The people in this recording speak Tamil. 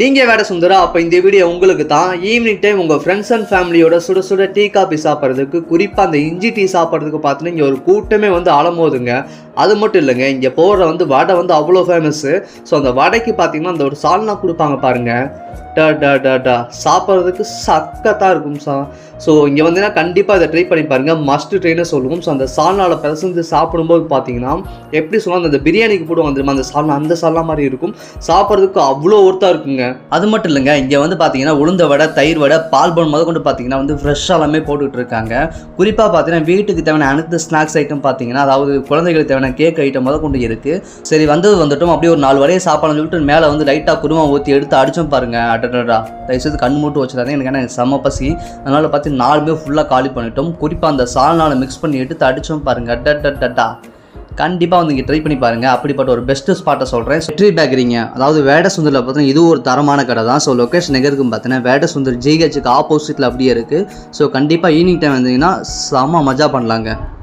நீங்கள் வேட சுந்தரா அப்போ இந்த வீடியோ உங்களுக்கு தான் ஈவினிங் டைம் உங்கள் ஃப்ரெண்ட்ஸ் அண்ட் ஃபேமிலியோட சுட சுட டீ காப்பி சாப்பிட்றதுக்கு குறிப்பாக அந்த இஞ்சி டீ சாப்பிட்றதுக்கு பார்த்தீங்கன்னா இங்கே ஒரு கூட்டமே வந்து அலமோதுங்க அது மட்டும் இல்லைங்க இங்கே போகிற வந்து வடை வந்து அவ்வளோ ஃபேமஸ்ஸு ஸோ அந்த வடைக்கு பார்த்தீங்கன்னா அந்த ஒரு சால்னா கொடுப்பாங்க பாருங்கள் டா டா டா டா. சாப்பிட்றதுக்கு சக்கத்தாக இருக்கும் சா ஸோ இங்கே வந்தீங்கன்னா கண்டிப்பாக இதை ட்ரை பண்ணி பாருங்கள் மஸ்ட் ட்ரைன்னு சொல்லுவோம். ஸோ அந்த சால்னாவில் பிசைஞ்சு சாப்பிடும்போது பார்த்தீங்கன்னா எப்படி சொன்னால் அந்த பிரியாணிக்கு போடுவாங்க தெரியுமா? அந்த சால்னா அந்த சால்னா மாதிரி இருக்கும். சாப்பிட்றதுக்கு அவ்வளோ ஒருத்தாக இருக்குங்க. அது மட்டும் இல்லைங்க இங்கே வந்து பார்த்தீங்கன்னா உளுந்த வடை தயிர் வடை பால் பன் முதல் கொண்டு பார்த்தீங்கன்னா வந்து ஃப்ரெஷ்ஷாக எல்லாமே போட்டுட்டு இருக்காங்க. குறிப்பாக பார்த்தீங்கன்னா வீட்டுக்கு தேவையான அனைத்து ஸ்நாக்ஸ் ஐட்டம் பார்த்தீங்கன்னா அதாவது குழந்தைகளுக்கு தேவையான கேக் ஐட்டம் முத கொண்டு இருக்குது சரி வந்தது வந்துட்டோம். அப்படியே ஒரு நாலு வரையை சாப்பாடு சொல்லிட்டு மேலே வந்து லைட்டாக குருமா ஊற்றி எடுத்து அடிச்சோம் பாருங்க. அடடா தயவுசெய்து கண் மூட்டு வச்சிடாதீங்க. எனக்கு ஏன்னா செம்ம பசி. அதனால் பார்த்து நாலுமே ஃபுல்லாக காலி பண்ணிட்டோம். குறிப்பாக அந்த சால்னால மிக்ஸ் பண்ணி எடுத்து அடித்தோம் பாருங்க. டட்டா கண்டிப்பாக வந்து இங்கே ட்ரை பண்ணி பாருங்கள் அப்படிப்பட்ட ஒரு பெஸ்ட்டு ஸ்பாட்டை சொல்கிறேன் வெற்றி பேக்கரிங்க அதாவது வேட சுந்தரில் பார்த்தீங்கன்னா இது ஒரு தரமான கடை தான். ஸோ லொக்கேஷன் எங்கே இருக்குன்னு பார்த்தீங்கன்னா வேட சுந்தர் ஜிஹெச்சுக்கு ஆப்போசிட்டில் அப்படியே இருக்குது ஸோ கண்டிப்பாக ஈவினிங் டைம் வந்தீங்கன்னா செம்ம மஜா பண்ணலாங்க.